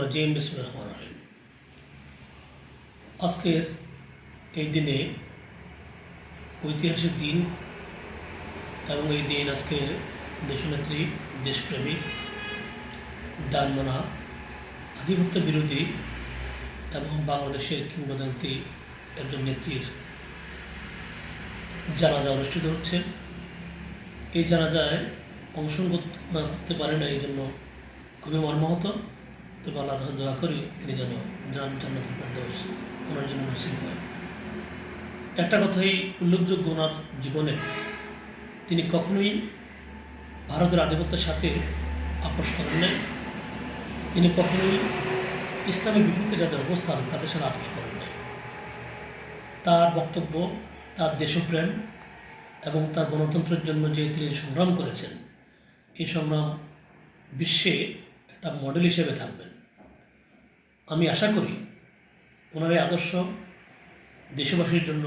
রাজিম বিসমুর রহিম। আজকের এই দিনে ঐতিহাসিক দিন এবং এই দিন আজকে দেশনেত্রী, দেশপ্রেমী, ডানমানা আধিপত্য বিরোধী এবং বাংলাদেশের কিংবদন্তি একজন নেত্রীর জানাজা অনুষ্ঠিত হচ্ছে। এই জানাজায় অংশগ্রহণ করতে পারে না, এই জন্য খুবই মর্মাহত। তো আল্লাহ কাছে দোয়া করি, তিনি যেন জান জান্নাতুল ফেরদৌস ওনার জন্য নসিব হয়। একটা কথাই উল্লেখযোগ্য ওনার জীবনে, তিনি কখনোই ভারতের আধিপত্যের সাথে আপোষ করেন নাই। তিনি কখনোই ইসলামের বিপক্ষে যাদের অবস্থান তাদের সাথে আপোষ করেন নাই। তার বক্তব্য, তার দেশপ্রেম এবং তার গণতন্ত্রের জন্য যে তিনি সংগ্রাম করেছেন, এই সংগ্রাম বিশ্বে একটা মডেল হিসেবে থাকবেন। আমি আশা করি ওনার এই আদর্শ দেশবাসীর জন্য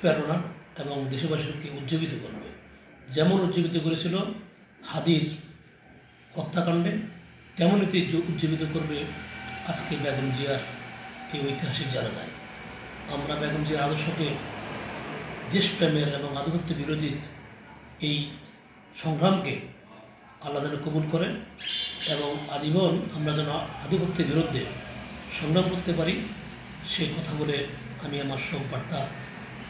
প্রেরণা এবং দেশবাসীকে উজ্জীবিত করবে। যেমন উজ্জীবিত করেছিল হাদির হত্যাকাণ্ডে, তেমনই তিনি উজ্জীবিত করবে আজকে বেগম জিয়ার এই ঐতিহাসিক জানা যায় আমরা বেগম জিয়ার আদর্শকে দেশপ্রেমের এবং আধিপত্য বিরোধীর এই সংগ্রামকে আল্লাহ কবুল করেন এবং আজীবন আমরা যেন আধিপত্যের বিরুদ্ধে সংগ্রাম করতে পারি সেই কথা বলে আমি আমার শোক বার্তা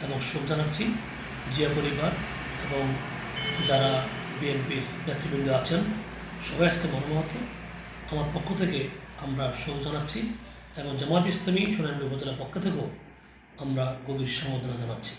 এবং শোক জানাচ্ছি। জিয়া পরিবার এবং যারা বিএনপির নেতৃবৃন্দ আছেন, সবাই আজকে মর্মাহত। আমার পক্ষ থেকে আমরা শোক জানাচ্ছি এবং জামাত ইসলামী সোনালী উপজেলার পক্ষ থেকেও আমরা গভীর সমবেদনা জানাচ্ছি।